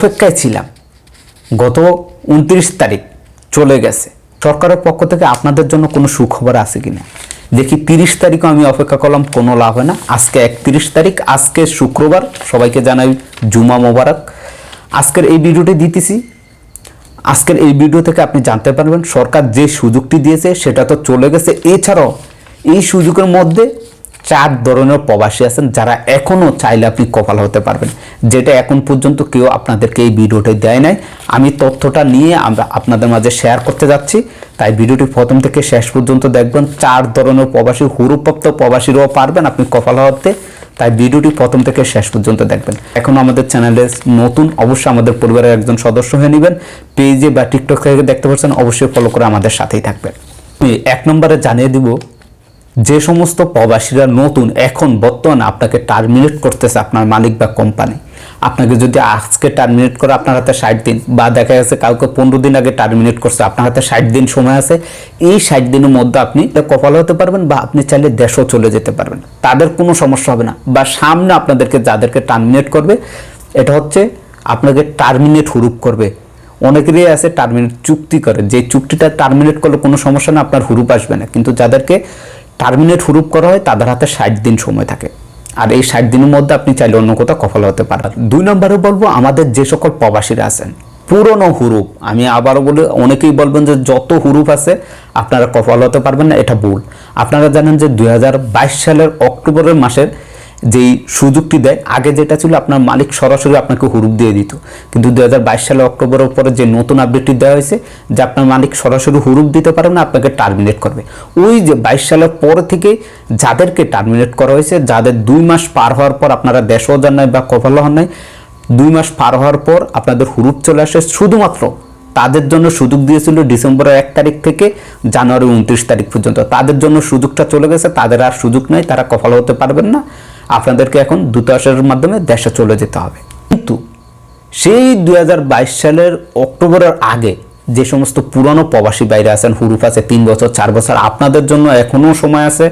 অপেক্ষায় ছিলাম। গত উনত্রিশ তারিখ চলে গেছে। সরকারের পক্ষ থেকে আপনাদের জন্য কোনো সুখবর আছে কিনা? দেখি তিরিশ তারিখও আমি অপেক্ষা করলাম, কোনো লাভ হয় না। আজকে একত্রিশ তারিখ, আজকে শুক্রবার, সবাইকে জানাই জুমা মোবারক। আজকের এই ভিডিওটি দিতেছি। আজকের এই ভিডিও থেকে আপনি জানতে পারবেন, সরকার যে সুযোগটি দিয়েছে সেটা তো চলে গেছে। এছাড়াও এই সুযোগের মধ্যে চার ধরনের প্রবাসী আছেন যারা এখনও চাইলে আপনি কপাল হতে পারবেন। যেটা এখন পর্যন্ত কেউ আপনাদেরকে এই ভিডিওটি দেয় নাই। আমি তথ্যটা নিয়ে আমরা আপনাদের মাঝে শেয়ার করতে যাচ্ছি। তাই ভিডিওটি প্রথম থেকে শেষ পর্যন্ত দেখবেন। চার ধরনের প্রবাসী, হুরুপ্রাপ্ত প্রবাসীরাও পারবেন আপনি কপাল হতে। তাই ভিডিওটি প্রথম থেকে শেষ পর্যন্ত দেখবেন। এখন আমাদের চ্যানেলে নতুন, অবশ্যই আমাদের পরিবারের একজন সদস্য হয়ে নেবেন। পেজে বা টিকটক থেকে দেখতে পাচ্ছেন, অবশ্যই ফলো করে আমাদের সাথেই থাকবেন। এক নম্বরে জানিয়ে দিব যে সমস্ত প্রবাসীরা নতুন, এখন, বর্তমানে আপনাকে টার্মিনেট করতেছে আপনার মালিক বা কোম্পানি আপনাকে যদি আজকে টার্মিনেট করে আপনার হাতে ষাট দিন বা দেখা গেছে কাউকে পনেরো দিন আগে টার্মিনেট করছে, আপনার হাতে ষাট দিন সময় আছে, এই ষাট দিনের মধ্যে আপনি কপাল হতে পারবেন বা আপনি চাইলে দেশও চলে যেতে পারবেন। তাদের কোনো সমস্যা হবে না বা সামনে আপনাদেরকে যাদেরকে টার্মিনেট করবে, এটা হচ্ছে আপনাকে টার্মিনেট হুরুপ করবে। অনেকেরই আছে টার্মিনেট চুক্তি করে, যে চুক্তিটা টার্মিনেট করলে কোনো সমস্যা না, আপনার হুরুপ আসবে না। কিন্তু যাদেরকে টার্মিনেট হুরুপ করা হয়, তাদের হাতে ষাট দিন সময় থাকে। আর এই ষাট দিনের মধ্যে আপনি চাইলে অন্য কোথাও কফল হতে পারেন। দুই নম্বরে বলব, আমাদের যে সকল প্রবাসীরা আছেন, পুরনো হুরুপ আমি আবারও বলি, অনেকেই বলবেন যে যত হুরুপ আছে, আপনারা কফল হতে পারবেন না, এটা ভুল। আপনারা জানেন যে দু হাজার বাইশ সালের অক্টোবরের মাসের যেই সুযোগটি দেয়, আগে যেটা ছিল আপনার মালিক সরাসরি আপনাকে হুরুপ দিয়ে দিত। কিন্তু দু হাজার বাইশ সালে অক্টোবরের পরে যে নতুন আপডেটটি দেওয়া হয়েছে, যে আপনার মালিক সরাসরি হুরুপ দিতে পারবে না, আপনাকে টার্মিনেট করবে। ওই যে বাইশ সালের পর থেকে যাদেরকে টার্মিনেট করা হয়েছে, যাদের দুই মাস পার হওয়ার পর আপনারা দেশও যান নাই বা কপাল হন নাই দুই মাস পার হওয়ার পর আপনাদের হুরুপ চলে আসে। শুধুমাত্র তাদের জন্য সুযোগ দিয়েছিল ডিসেম্বরের এক তারিখ থেকে জানুয়ারি উনত্রিশ তারিখ পর্যন্ত। তাদের জন্য সুযোগটা চলে গেছে, তাদের আর সুযোগ নেই, তারা কপাল হতে পারবেন না। আপনাদেরকে এখন দূতাবাসের মাধ্যমে দেশে চলে যেতে হবে। কিন্তু সেই দু হাজার বাইশ সালের অক্টোবরের আগে যে সমস্ত পুরনো প্রবাসী বাইরে আছেন, হুরুফ আছে, তিন বছর, চার বছর, আপনাদের জন্য এখনও সময় আছে।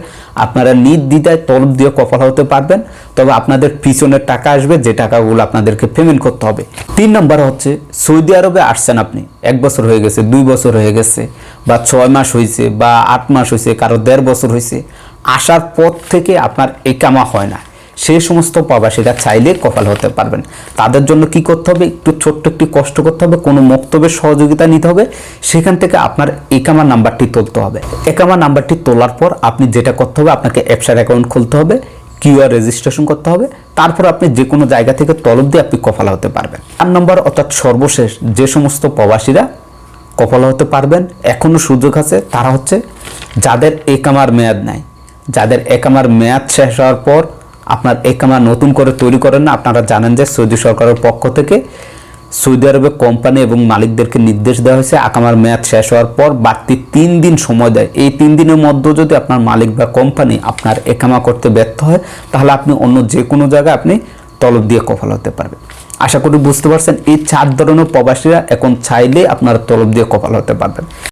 আপনারা নির্দ্বিধায় তলব দিয়ে কপাল হতে পারবেন, তবে আপনাদের পিছনের টাকা আসবে, যে টাকাগুলো আপনাদেরকে পেমেন্ট করতে হবে। তিন নম্বর হচ্ছে, সৌদি আরবে আসছেন আপনি, এক বছর হয়ে গেছে, দুই বছর হয়ে গেছে, বা ছয় মাস হয়েছে বা আট মাস হয়েছে কারও দেড় বছর হয়েছে আসার পর থেকে আপনার একামা হয় না। সেই সমস্ত প্রবাসীরা চাইলে কপাল হতে পারবেন। তাদের জন্য কি করতে হবে? একটু ছোট্ট একটি কষ্ট করতে হবে, কোনো মক্তব্যের সহযোগিতা নিতে হবে। সেখান থেকে আপনার একামা নাম্বারটি তুলতে হবে। একামা নাম্বারটি তোলার পর আপনি যেটা করতে হবে, আপনাকে অ্যাপসার অ্যাকাউন্ট খুলতে হবে কিউআর রেজিস্ট্রেশন করতে হবে। তারপর আপনি যে কোনো জায়গা থেকে তলব দিয়ে আপনি কপাল হতে পারবেন। চার নম্বর অর্থাৎ সর্বশেষ যে সমস্ত প্রবাসীরা কপাল হতে পারবেন এখনও সুযোগ আছে, তারা হচ্ছে যাদের একামার মেয়াদ নাই। যাদের একামার মেয়াদ শেষ হওয়ার পর আপনার এই একামা নতুন করে তৈরি করেন না, আপনারা জানেন যে সৌদি সরকারের পক্ষ থেকে সৌদি আরবে কোম্পানি এবং মালিকদেরকে নির্দেশ দেওয়া হয়েছে আকামার মেয়াদ শেষ হওয়ার পর বাড়তি তিন দিন সময় দেয়। এই তিন দিনের মধ্যে যদি আপনার মালিক বা কোম্পানি আপনার একামা করতে ব্যর্থ হয়, তাহলে আপনি অন্য যে কোনো জায়গায় আপনি তলব দিয়ে কফল হতে পারবেন। আশা করি বুঝতে পারছেন, এই চার ধরনের প্রবাসীরা এখন চাইলে আপনারা তলব দিয়ে কপাল হতে পারবেন।